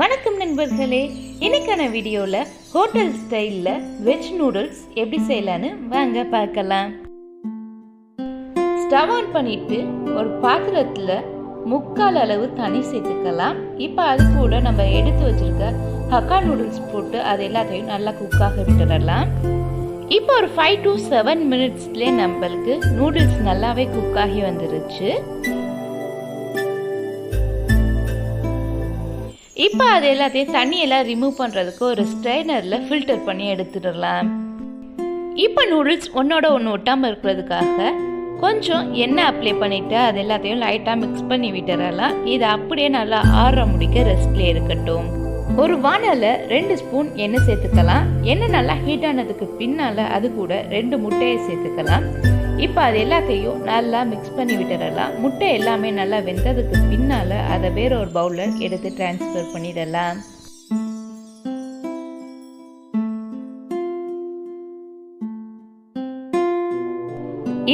வணக்கம் நண்பர்களே. இன்னைக்கான வீடியோவில் ஹோட்டல் ஸ்டைலில் வெஜ் நூடுல்ஸ் எப்படி செய்யலான்னு வாங்க பார்க்கலாம். ஸ்டவ் ஆன் பண்ணிட்டு ஒரு பாத்திரத்தில் முக்கால் அளவு தண்ணி சேர்த்துக்கலாம். இப்போ அது கூட நம்ம எடுத்து வச்சிருக்க ஹக்கா நூடுல்ஸ் போட்டு அது எல்லாத்தையும் நல்லா குக்காக விட்டுடலாம். இப்போ ஒரு ஃபைவ் டு செவன் மினிட்ஸ்லேயே நம்மளுக்கு நூடுல்ஸ் நல்லாவே குக் ஆகி வந்துருச்சு. இப்போ அது எல்லாத்தையும் தண்ணியெல்லாம் ரிமூவ் பண்ணுறதுக்கு ஒரு ஸ்ட்ரைனரில் ஃபில்டர் பண்ணி எடுத்துடலாம். இப்போ நூடுல்ஸ் ஒன்றோட ஒன்று ஒட்டாமல் இருக்கிறதுக்காக கொஞ்சம் எண்ணெய் அப்ளை பண்ணிவிட்டு அது எல்லாத்தையும் லைட்டாக மிக்ஸ் பண்ணி விட்டுறலாம் இது அப்படியே நல்லா ஆற முடிக்க ரெஸ்ட்லேயே இருக்கட்டும். ஒரு வானலில் ரெண்டு ஸ்பூன் எண்ணெய் சேர்த்துக்கலாம். எண்ணெய் நல்லா ஹீட் ஆனதுக்கு பின்னால் அது கூட ரெண்டு முட்டையை சேர்த்துக்கலாம். இப்போ அது எல்லாத்தையும் நல்லா மிக்ஸ் பண்ணி விட்டுறலாம். முட்டை எல்லாமே நல்லா வெந்ததுக்கு பின்னால் அதை வேற ஒரு பவுலில் எடுத்து டிரான்ஸ்ஃபர் பண்ணிடலாம்.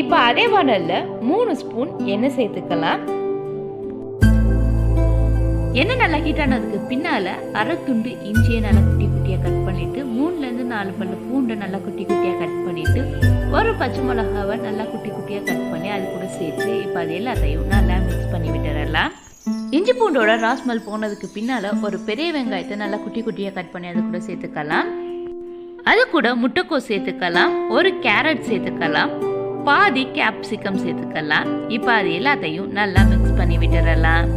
இப்போ அதே வானலில் மூணு ஸ்பூன் எண்ணெய் சேர்த்துக்கலாம். என்ன நல்லா ஹீட் ஆனதுக்கு பின்னால் அரை துண்டு இஞ்சியை நல்லா குட்டி குட்டியாக கட் பண்ணிவிட்டு மூணுலேருந்து நாலு பல்லு பூண்டை நல்லா குட்டி குட்டியாக கட் பண்ணிவிட்டு ஒரு பச்சை மிளகாவை நல்லா குட்டி குட்டியாக கட் பண்ணி அது கூட சேர்த்து இப்போ அது எல்லாத்தையும் நல்லா மிக்ஸ் பண்ணி விட்டுறலாம். இஞ்சி பூண்டோட ராஸ்மல் போனதுக்கு பின்னால் ஒரு பெரிய வெங்காயத்தை நல்லா குட்டி குட்டியாக கட் பண்ணி அது கூட சேர்த்துக்கலாம். அது கூட முட்டைக்கோஸ் சேர்த்துக்கலாம் ஒரு கேரட் சேர்த்துக்கலாம் பாதி கேப்சிகம் சேர்த்துக்கலாம். இப்போ அது எல்லாத்தையும் நல்லா மிக்ஸ் பண்ணி விட்டுறலாம்.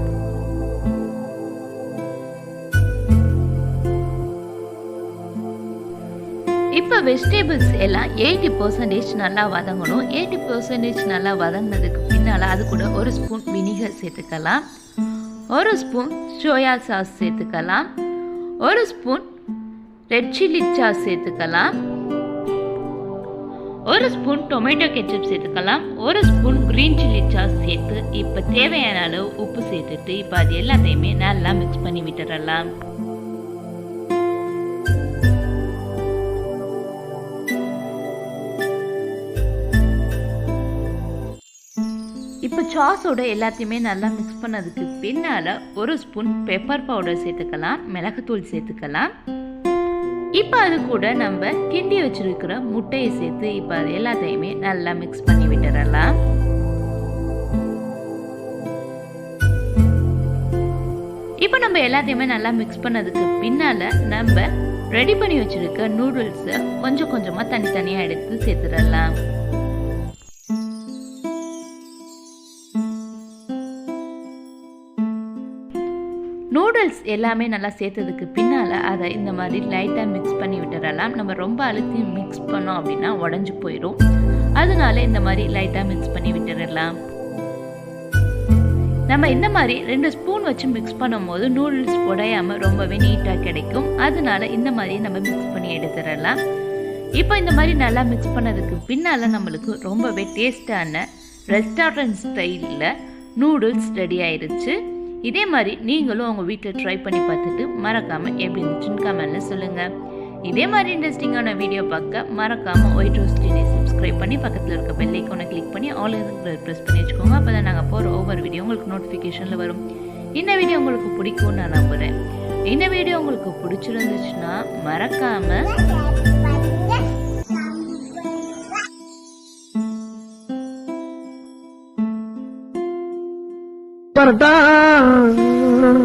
இப்போ வெஜிடபிள்ஸ் எல்லாம் எயிட்டி பர்சன்டேஜ் நல்லா வதங்கணும். எயிட்டி பர்சன்டேஜ் நல்லா வதங்கினதுக்கு பின்னால் அது கூட ஒரு ஸ்பூன் வினிகர் சேர்த்துக்கலாம். ஒரு ஸ்பூன் சோயா சாஸ் சேர்த்துக்கலாம். ஒரு ஸ்பூன் ரெட் சில்லி சாஸ் சேர்த்துக்கலாம். ஒரு ஸ்பூன் டொமேட்டோ கெச்சப் சேர்த்துக்கலாம். ஒரு ஸ்பூன் க்ரீன் சில்லி சாஸ் சேர்த்து இப்போ தேவையான அளவு உப்பு சேர்த்துட்டு இப்போ அது எல்லாத்தையுமே நல்லா மிக்ஸ் பண்ணி விட்டுறலாம். சாஸோட எல்லாத்தையுமே நல்லா மிக்ஸ் பண்ணதுக்கு பின்னால் ஒரு ஸ்பூன் பெப்பர் பவுடர் சேர்த்துக்கலாம் மிளகுத்தூள் சேர்த்துக்கலாம். இப்போ அது கூட நம்ம கிண்டி வச்சிருக்கிற முட்டையை சேர்த்து இப்போ அது எல்லாத்தையுமே நல்லா மிக்ஸ் பண்ணி விட்டுறலாம். இப்போ நம்ம எல்லாத்தையுமே நல்லா மிக்ஸ் பண்ணதுக்கு பின்னால் நம்ம ரெடி பண்ணி வச்சிருக்க நூடுல்ஸை கொஞ்சம் கொஞ்சமாக தனித்தனியாக எடுத்து சேர்த்துடலாம் எல்லாமே நல்லா சேர்த்ததுக்கு பின்னால் அதை இந்த மாதிரி லைட்டாக மிக்ஸ் பண்ணி விட்டுறலாம். நம்ம ரொம்ப அழுத்தி மிக்ஸ் பண்ணோம் அப்படின்னா உடஞ்சி போயிடும் அதனால இந்த மாதிரி லைட்டாக மிக்ஸ் பண்ணி விட்டுறலாம். நம்ம இந்த மாதிரி ரெண்டு ஸ்பூன் வச்சு மிக்ஸ் பண்ணும்போது நூடுல்ஸ் உடையாமல் ரொம்பவே நீட்டாக கிடைக்கும். அதனால இந்த மாதிரி நம்ம மிக்ஸ் பண்ணி எடுத்துடலாம். இப்போ இந்த மாதிரி நல்லா மிக்ஸ் பண்ணதுக்கு பின்னால் நம்மளுக்கு ரொம்பவே டேஸ்டான ரெஸ்டாரண்ட் ஸ்டைலில் நூடுல்ஸ் ரெடி ஆயிருச்சு. இதே மாதிரி நீங்களும் உங்கள் வீட்டில் ட்ரை பண்ணி பார்த்துட்டு மறக்காமல் எப்படி இருந்துச்சுன்னு கமெண்ட்டில் சொல்லுங்கள் இதே மாதிரி இன்ட்ரெஸ்டிங்கான வீடியோ பார்க்க மறக்காமல் ஒயிட் ரோஸ் டினை சப்ஸ்கிரைப் பண்ணி பக்கத்தில் இருக்க பெல் ஐக்கோனை கிளிக் பண்ணி ஆல் ப்ரெஸ் பண்ணி வச்சுக்கோங்க. அப்போ தான் நாங்கள் போகிற ஒவ்வொரு வீடியோ உங்களுக்கு நோட்டிஃபிகேஷனில் வரும். இந்த வீடியோ உங்களுக்கு பிடிக்கும்னு நான் நம்புகிறேன் இந்த வீடியோ உங்களுக்கு பிடிச்சிருந்துச்சுன்னா மறக்காமல் पर्दा